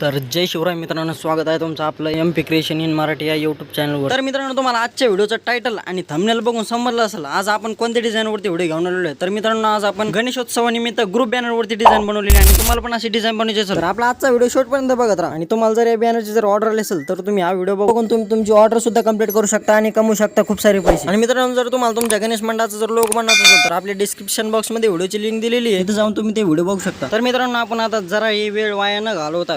तर जय शिवराय मित्रांनो स्वागत आहे तुमचं आपलं M P creation in Marathi या यूट्यूब चॅनलवर तर मित्रांनो तुम्हाला आजच्या व्हिडिओचं टायटल आणि थंबनेल बघून समजलं असेल आज आपण कोणत्या डिझाईनवरती व्हिडिओ घेऊन आलेलो आहे? तर मित्रांनो आज आपण गणेशोत्सवानिमित्त ग्रुप बॅनरवरती डिझाईन बनवलेली आहे आणि तुम्हाला पण अशी डिझाईन बनवायची असेल तर आपला आजचा व्हिडिओ शॉर्टपर्यंत बघत राहा. आणि तुम्हाला जर या बॅनरची जर ऑर्डर आली असेल तर तुम्ही हा व्हिडिओ बघून तुम्ही तुमची ऑर्डर सुद्धा कंप्लीट करू शकता आणि कमवू शकता खूप सारे पैसे. आणि मित्रांनो जर तुम्हाला तुमच्या गणेश मंडळाचं जर लोक बनवायचं असेल तर आपल्या डिस्क्रिप्शन बॉक्समध्ये व्हिडिओची लिंक दिलेली आहे. तिथे जाऊन तुम्ही ते व्हिडिओ बघू शकता. तर मित्रांनो आपण आता जरा ही वेळ वाया न घालवता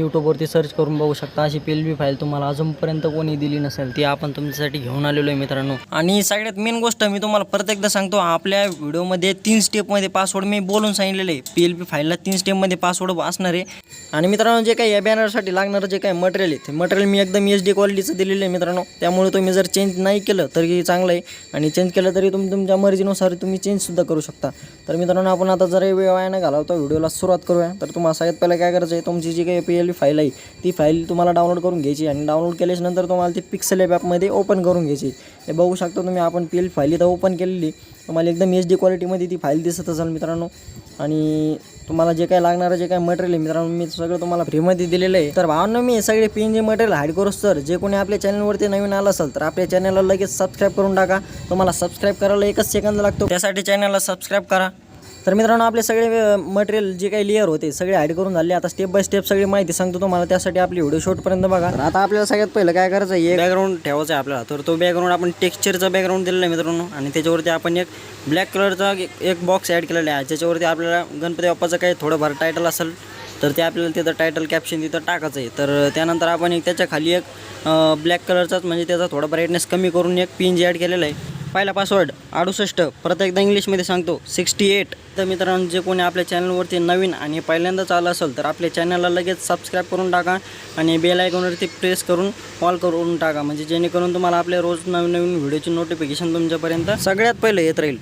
युट्यूबवरती सर्च करून बघू शकता. अशी पी एल बी फाईल तुम्हाला अजूनपर्यंत कोणी दिली नसेल ती आपण तुमच्यासाठी घेऊन आलेलो आहे मित्रांनो. आणि सगळ्यात मेन गोष्ट मी तुम्हाला परत एकदा सांगतो आपल्या व्हिडिओमध्ये तीन स्टेपमध्ये पासवर्ड मी बोलून सांगितलेले आहे. पी एल बी फाईलला तीन स्टेपमध्ये पासवर्ड असणार आहे. आणि मित्रांनो जे काही या बॅनरसाठी लागणारं जे काही मटेरियल आहे ते मटेरियल मी एकदम एच डी क्वालिटीचं दिलेलं आहे मित्रांनो. त्यामुळे तुम्ही जर चेंज नाही केलं तरी चांगलं आहे. आणि चेंज केलं तरी तुम्ही तुमच्या मर्जीनुसार तुम्ही चेंजसुद्धा करू शकता. तर मित्रांनो आपण आता जर वेळ वाया नाही घालवतो व्हिडिओला सुरुवात करूया. तर तुम्हाला सगळ्यात पहिलं काय करायचं आहे तुमची जी काही पी एल फाईल आहे. ती फाईल तुम्हाला डाउनलोड करून घ्यायची आणि डाउनलोड केल्याच्यानंतर तुम्हाला ती पिक्सल ॲप ॲपमध्ये ओपन करून घ्यायची. हे बघू शकता तुम्ही आपण पी एल फाईल इथं ओपन केलेली. तुम्हाला एकदम एच डी क्वालिटीमध्ये ती फाईल दिसत असेल मित्रांनो. आणि तुम्हाला जे काही लागणारं जे काही मटेरियल आहे मित्रांनो मी सगळं तुम्हाला फ्रीमध्ये दिलेलं आहे. तर भावांनो मी हे सगळे P N G material hide करूच तर जे कोणी आपल्या चॅनलवरती नवीन आलं असेल तर आपल्या चॅनलला लगेच सबस्क्राईब करून टाका. तुम्हाला सबस्क्राईब करायला एकच सेकंद लागतो. त्यासाठी चॅनलला सबस्क्राईब करा. तर मित्रांनो आपले सगळे मटेरियल जे काही लेअर होते सगळे ॲड करून झाले. आता स्टेप बाय स्टेप सगळी माहिती सांगतो तुम्हाला. त्यासाठी आपली व्हिडिओ शॉटपर्यंत बघा. तर आता आपल्याला सगळ्यात पहिलं काय करायचं आहे? बॅकग्राऊंड ठेवायचं आहे आपल्याला. तर तो बॅकग्राऊंड आपण टेक्स्चरचा बॅकग्राऊंड दिलेला आहे मित्रांनो. आणि त्याच्यावरती आपण एक ब्लॅक कलरचा एक बॉक्स ॲड केलेला आहे. ज्याच्यावरती आपल्याला गणपती बाप्पाचं काही थोडंफार टायटल असेल तर ते आपल्याला तिथं टायटल कॅप्शन तिथं टाकायचं आहे. तर त्यानंतर आपण एक त्याच्याखाली एक ब्लॅक कलरचाच म्हणजे त्याचा थोडा ब्राईटनेस कमी करून एक पिन जी ॲड केलेला आहे पहिला पासवर्ड अडुसष्ट. परत एकदा इंग्लिशमध्ये सांगतो सिक्स्टी एट तर मित्रांनो जे कोणी आपल्या चॅनलवरती नवीन आणि पहिल्यांदाच आलं असेल तर आपल्या चॅनलला लगेच सबस्क्राईब करून टाका आणि बेल आयकॉनवरती प्रेस करून कॉल करून टाका. म्हणजे जेणेकरून तुम्हाला आपल्या रोज नवीन नवीन व्हिडिओची नोटिफिकेशन तुमच्यापर्यंत सगळ्यात पहिलं येत राहील.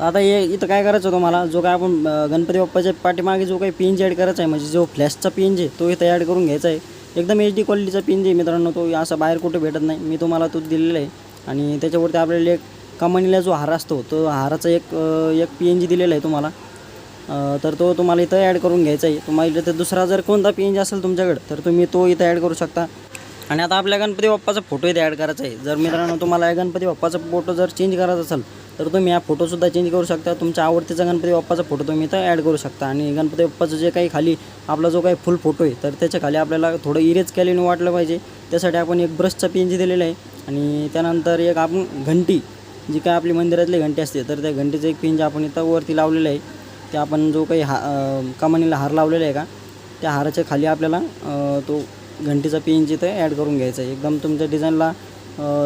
आता हे इथं काय करायचं तुम्हाला? जो काय आपण गणपती बाप्पाच्या पाठीमागे जो काही पिन ॲड करायचा आहे म्हणजे जो फ्लॅशचा पिन जे तो इथं ॲड करून घ्यायचा आहे. एकदम एच डी क्वालिटीचा पिन जे मित्रांनो तो असा बाहेर कुठे भेटत नाही. मी तुम्हाला तो दिलेला आहे. आणि त्याच्यावरती आपल्याला एक कमानीला जो हार असतो तो हाराचा एक एक पी एन जी दिलेला आहे तुम्हाला. तर तो तुम्हाला इथं ॲड करून घ्यायचा आहे. तुम्हाला इथं दुसरा जर कोणता पी एन जी असेल तुमच्याकडे तर तुम्ही तो इथं ॲड करू शकता. आणि आता आपल्या गणपती बाप्पाचा फोटो इथे ॲड करायचा आहे. जर मित्रांनो तुम्हाला या गणपती बाप्पाचा फोटो जर चेंज करायचा असेल तर तुम्ही हा फोटोसुद्धा चेंज करू शकता. तुमच्या आवडतीचा गणपती बाप्पाचा फोटो तुम्ही इथं ॲड करू शकता. आणि गणपती बाप्पाचं जे काही खाली आपला जो काही फुल फोटो आहे तर त्याच्याखाली आपल्याला थोडं इरेज केल्याने वाटलं पाहिजे. त्यासाठी आपण एक ब्रशचा पेन जी दिलेला आहे. आणि त्यानंतर एक आपण घंटी जी काय आपली मंदिरातली घंटी असते तर त्या घंटीचं एक पिंज आपण इथं वरती लावलेलं आहे. ते आपण जो काही हा कमानीला हार लावलेला आहे का त्या हाराच्या खाली आपल्याला तो घंटीचा पी एन जी इथं ॲड करून घ्यायचा आहे. एकदम तुमच्या डिझाईनला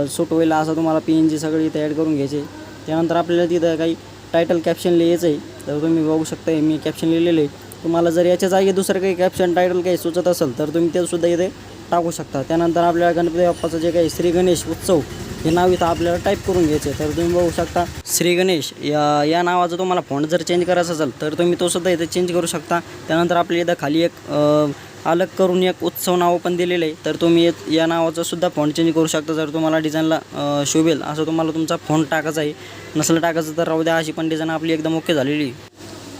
सूट होईल असं तुम्हाला पी एन जी सगळं इथं ॲड करून घ्यायचे त्यानंतर आपल्याला तिथं काही टायटल कॅप्शन लिहायचं आहे. तर तुम्ही बघू शकता मी कॅप्शन लिहिलेलं आहे. तुम्हाला जर याच्या जागी दुसरं काही कॅप्शन टायटल काही सुचत असेल तर तुम्ही ते सुद्धा इथे टाकू शकता. त्यानंतर आपल्याला गणपती बाप्पाचं जे काही श्री गणेश उत्सव हे नाव इथं आपल्याला टाईप करून घ्यायचं आहे तर तुम्ही बघू शकता श्री गणेश या या नावाचं तुम्हाला फॉन्ट जर चेंज करायचं असेल तर तुम्ही तो सुद्धा इथे चेंज करू शकता. त्यानंतर आपल्या इथं खाली एक अलग करून एक उत्सव नावं पण दिलेलं आहे तर तुम्ही या नावाचा सुद्धा फॉन्ट चेंज करू शकता. जर तुम्हाला डिझाईनला शोभेल असं तुम्हाला तुमचा फॉन्ट टाकायचा आहे. नसलं टाकायचं तर राहू द्या अशी पण डिझाईन आपली एकदम ओके झालेली आहे.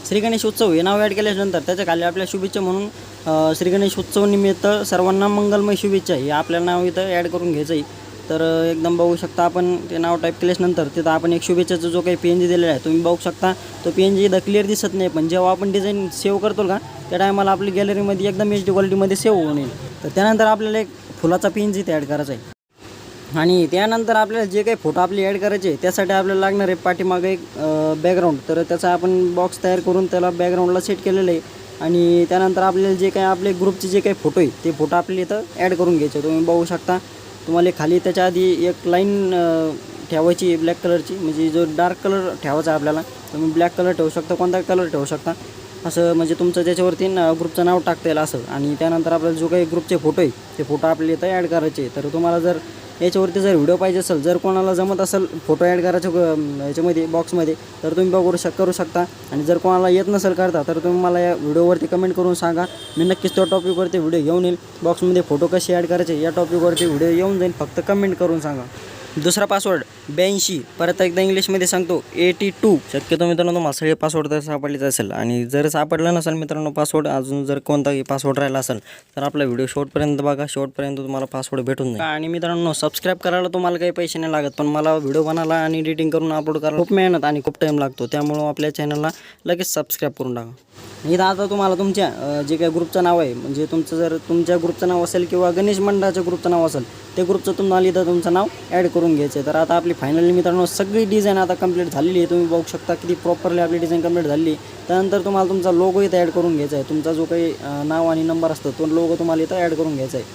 श्री गणेश उत्सव हे नाव ॲड केल्यानंतर त्याच्याखाली आपल्या शुभेच्छा म्हणून श्री गणेश उत्सव निमित्त सर्वांना मंगलमय शुभेच्छा. हे आपल्याला नाव इथं ॲड करून घ्यायचं आहे तर एकदम बघू शकता आपण ते नाव टाईप केल्यानंतर तिथं आपण एक शुभेच्छाचा जो काही पी एन जी दिलेला आहे तुम्ही बघू शकता. तो पी एन जी इथं क्लिअर दिसत नाही पण जेव्हा आपण डिझाईन सेव्ह करतो का त्या टायमाला आपली गॅलरीमध्ये एकदम एच डी क्वालिटीमध्ये सेव्ह होऊन येईल. तर त्यानंतर आपल्याला एक फुलाचा पी एन जी ते ॲड करायचा आहे. आणि त्यानंतर आपल्याला जे काही फोटो आपले ॲड करायचे त्यासाठी आपल्याला लागणार आहे पाठीमागे एक बॅकग्राऊंड तर त्याचा आपण बॉक्स तयार करून त्याला बॅकग्राऊंडला सेट केलेलं आहे. आणि त्यानंतर आपल्याला जे काही आपले ग्रुपचे जे काही फोटो आहे ते फोटो आपल्याला इथं ॲड करून घ्यायचे. तुम्ही बघू शकता तुम्हाला खाली त्याच्या आधी एक लाईन ठेवायची ब्लॅक कलरची म्हणजे जो डार्क कलर ठेवायचा आपल्याला तुम्ही ब्लॅक कलर ठेवू शकता कोणता कलर ठेवू शकता. असं म्हणजे तुमचं त्याच्यावरती ग्रुपचं नाव टाकता येईल असं. आणि त्यानंतर आपल्याला जो काही ग्रुपचे फोटो आहे ते फोटो आपल्याला इथं ॲड करायचे तर तुम्हाला जर याच्यावरती जर व्हिडिओ पाहिजे असेल जर कोणाला जमत असेल फोटो ॲड करायचे याच्यामध्ये बॉक्समध्ये तर तुम्ही बघू शक करू शकता. आणि जर कोणाला येत नसेल करता तर तुम्ही मला या व्हिडिओवरती कमेंट करून सांगा. मी नक्कीच त्या टॉपिकवरती व्हिडिओ घेऊन येईल. बॉक्समध्ये फोटो कसे ॲड करायचे या टॉपिकवरती व्हिडिओ येऊन जाईल. फक्त कमेंट करून सांगा. दुसरा पासवर्ड ब्याऐंशी. परत एकदा इंग्लिशमध्ये सांगतो एटी टू. शक्यतो मित्रांनो तुम्हाला सगळे पासवर्ड तर सापडलेच असेल. आणि जर सापडलं नसेल मित्रांनो पासवर्ड अजून जर कोणताही पासवर्ड राहिला असेल तर आपला व्हिडिओ शेवटपर्यंत बघा. शेवटपर्यंत तुम्हाला पासवर्ड भेटून जाईल. आणि मित्रांनो सबस्क्राईब करायला तुम्हाला काही पैसे नाही लागत पण मला व्हिडिओ बनायला आणि एडिटिंग करून अपलोड करायला खूप मेहनत आणि खूप टाईम लागतो. त्यामुळं आपल्या चॅनलला लगेच सबस्क्राईब करून टाका. इथं आता तुम्हाला तुमच्या जे काही ग्रुपचं नाव आहे म्हणजे तुमचं जर तुमच्या ग्रुपचं नाव असेल किंवा गणेश मंडळाच्या ग्रुपचं नाव असेल ते ग्रुपचं तुम्हाला इथं तुमचं नाव ॲड करून घ्यायचं. तर आता आपली फायनली मित्रांनो सगळी डिझाईन आता कंप्लीट झालेली आहे. तुम्ही बघू शकता किती प्रॉपरली आपली डिझाईन कंप्लीट झाली. त्यानंतर तुम्हाला तुमचा लोगो इथं ॲड करून घ्यायचा आहे. तुमचा जो काही नाव आणि नंबर असतो तो लोगो तुम्हाला इथं ॲड करून घ्यायचा आहे.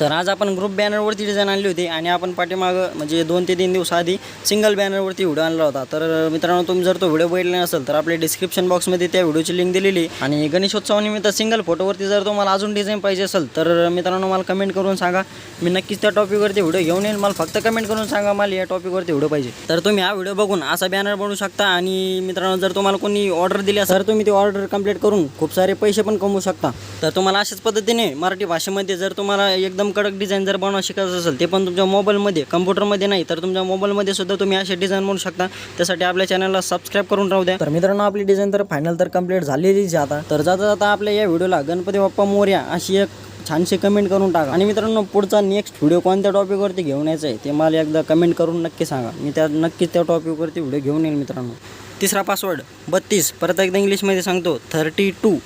तर आज आपण ग्रुप बॅनरवरती डिझाईन आणली होती आणि आपण पाठीमागं म्हणजे दोन ते तीन दिवस आधी सिंगल बॅनरवरती व्हिडिओ आणला होता. तर मित्रांनो तुम्ही जर तो व्हिडिओ बघितला नसेल तर आपल्या डिस्क्रिप्शन बॉक्समध्ये त्या व्हिडिओची लिंक दिलेली आहे. आणि गणेशोत्सवानिमित्त सिंगल फोटोवरती जर तुम्हाला अजून डिझाईन पाहिजे असेल तर मित्रांनो मला कमेंट करून सांगा. मी नक्कीच त्या टॉपिकवरती व्हिडिओ घेऊन येईल. मला फक्त कमेंट करून सांगा मला या टॉपिकवरती व्हिडिओ पाहिजे. तर तुम्ही हा व्हिडिओ बघून असा बॅनर बनवू शकता. आणि मित्रांनो जर तुम्हाला कोणी ऑर्डर दिली असेल तर तुम्ही ती ऑर्डर कंप्लीट करून खूप सारे पैसे पण कमवू शकता. तर तुम्हाला अशाच पद्धतीने मराठी भाषेमध्ये जर तुम्हाला एकदम कडक डिझाईन जर बनवा शिकायचं असेल ते पण तुमच्या मोबाईलमध्ये कम्प्युटरमध्ये नाही तर तुमच्या मोबाईलमध्ये सुद्धा तुम्ही असे डिझाईन बनवू शकता. त्यासाठी आपल्या चॅनलला सबस्क्राईब करून राहू द्या. तर मित्रांनो आपली डिझाईन तर फायनल तर कंप्लीट झालेलीच आता. तर जाता जाता आपल्या या व्हिडिओला गणपती बाप्पा मोर्या अशी एक छानशी कमेंट करून टाका. आणि मित्रांनो पुढचा नेक्स्ट व्हिडिओ कोणत्या टॉपिकवरती घेऊन यायचा आहे ते मला एकदा कमेंट करून नक्की सांगा. मी त्या नक्कीच त्या टॉपिकवरती व्हिडिओ घेऊन येईल मित्रांनो. तिसरा पासवर्ड बत्तीस. परत एकदा इंग्लिशमध्ये सांगतो थर्टी टू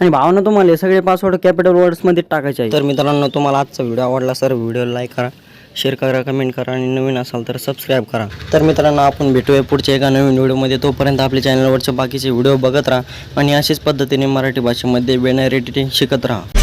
आणि भावना तुम्हाला हे सगळे पासवर्ड कॅपिटल वर्ड्समध्ये टाकायचे आहे तर मित्रांनो तुम्हाला आजचा व्हिडिओ आवडला सर व्हिडिओ लाईक करा शेअर करा कमेंट करा आणि नवीन असाल तर सबस्क्राईब करा. तर मित्रांनो आपण भेटूया पुढच्या एका नवीन व्हिडिओमध्ये तोपर्यंत आपल्या चॅनलवरचे बाकीचे व्हिडिओ बघत राहा आणि अशाच पद्धतीने मराठी भाषेमध्ये बॅनर एडिटिंग शिकत राहा.